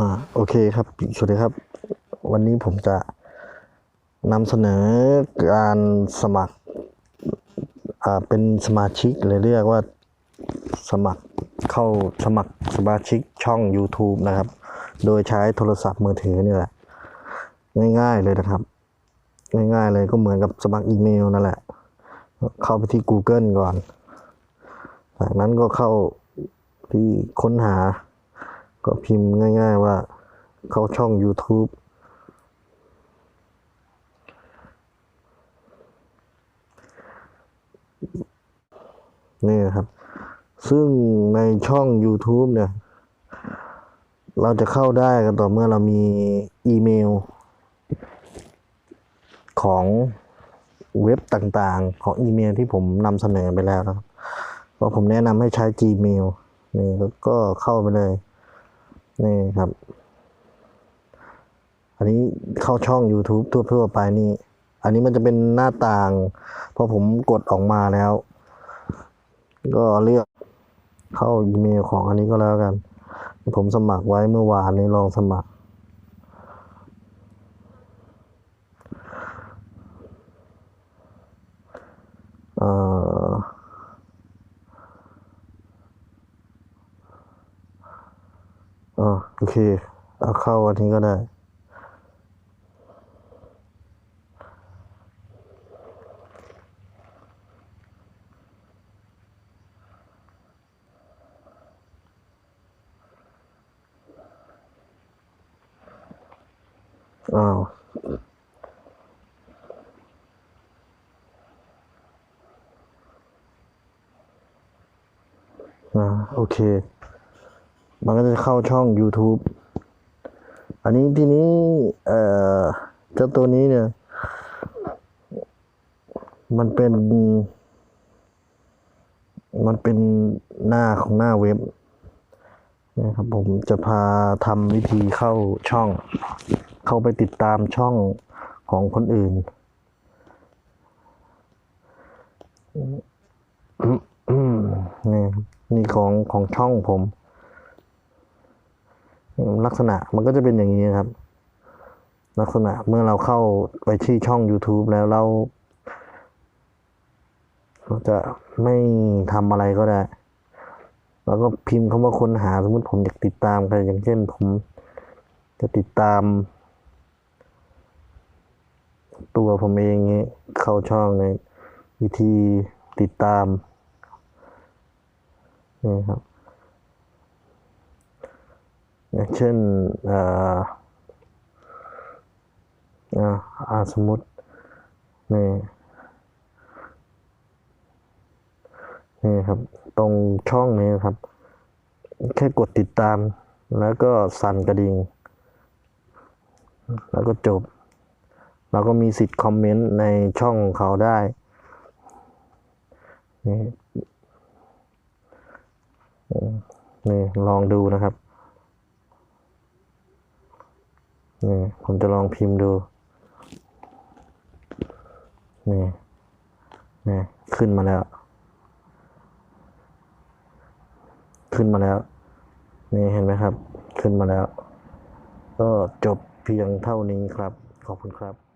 อ่าโอเคครับสวัสดีครับ วันนี้ผมจะนำเสนอการสมัครอ่าเป็นสมาชิกเลยเรียกว่าสมัครเข้าสมัครสมาชิกช่อง YouTube นะครับ โดยใช้โทรศัพท์มือถือนี่แหละ ง่ายๆเลยนะครับ ง่ายๆเลยก็เหมือนกับสมัครอีเมลนั่นแหละ เข้าไปที่ Google ก่อน จากนั้นก็เข้าที่ค้นหา ก็พิมพ์ง่าย ๆว่าเข้าช่อง YouTube นี่นะครับ ซึ่งในช่อง YouTube เนี่ย เราจะเข้าได้กันต่อเมื่อเรามีอีเมล ของเว็บต่างๆ ของอีเมลที่ผมนำเสนอไปแล้วนะครับก็ผมแนะนำให้ใช้ Gmail นี่ก็เข้าไปเลย นี่ครับ อันนี้เข้าช่อง YouTube ทั่วๆไปนี่ อันนี้มันจะเป็นหน้าต่าง พอผมกดออกมาแล้ว ก็เลือกเข้าอีเมลของอันนี้ก็แล้วกัน ผมสมัครไว้เมื่อวานนี้ลองสมัคร อ๋อโอเค เอาเข้าอันนี้ก็ได้ อ้าวอ่าโอเค มันก็จะเข้าช่อง YouTube อันนี้ทีนี้ เอ่อเจ้าตัวนี้เนี่ย มันเป็น มันเป็นหน้าของหน้าเว็บนะครับผมจะพาทำวิธีเข้าช่อง เข้าไปติดตามช่องของคนอื่น นี่ครับนี่ของของช่องผม ลักษณะมันก็จะเป็นอย่างนี้ครับ ลักษณะเมื่อเราเข้าไปที่ช่อง YouTube แล้วเราเราจะไม่ทำอะไรก็ได้ แล้วก็พิมพ์คำว่าค้นหาสมมติผมอยากติดตามใครอย่างเช่น ผมจะติดตาม ตัวผมเองนี้เข้าช่องในวิธีติดตามนี่ครับ อย่างเช่นอาสมมตินี่นี่ครับ ตรงช่องนี้ครับ แค่กดติดตาม แล้วก็สั่นกระดิ่ง แล้วก็จบ เราก็มีสิทธิ์คอมเมนต์ในช่องเขาได้นี่นี่ลองดูนะครับ นี่ผมจะลองพิมพ์ดู นี่ นี่ ขึ้นมาแล้ว ขึ้นมาแล้ว นี่เห็นไหมครับ ขึ้นมาแล้ว ก็จบเพียงเท่านี้ครับ ขอบคุณครับ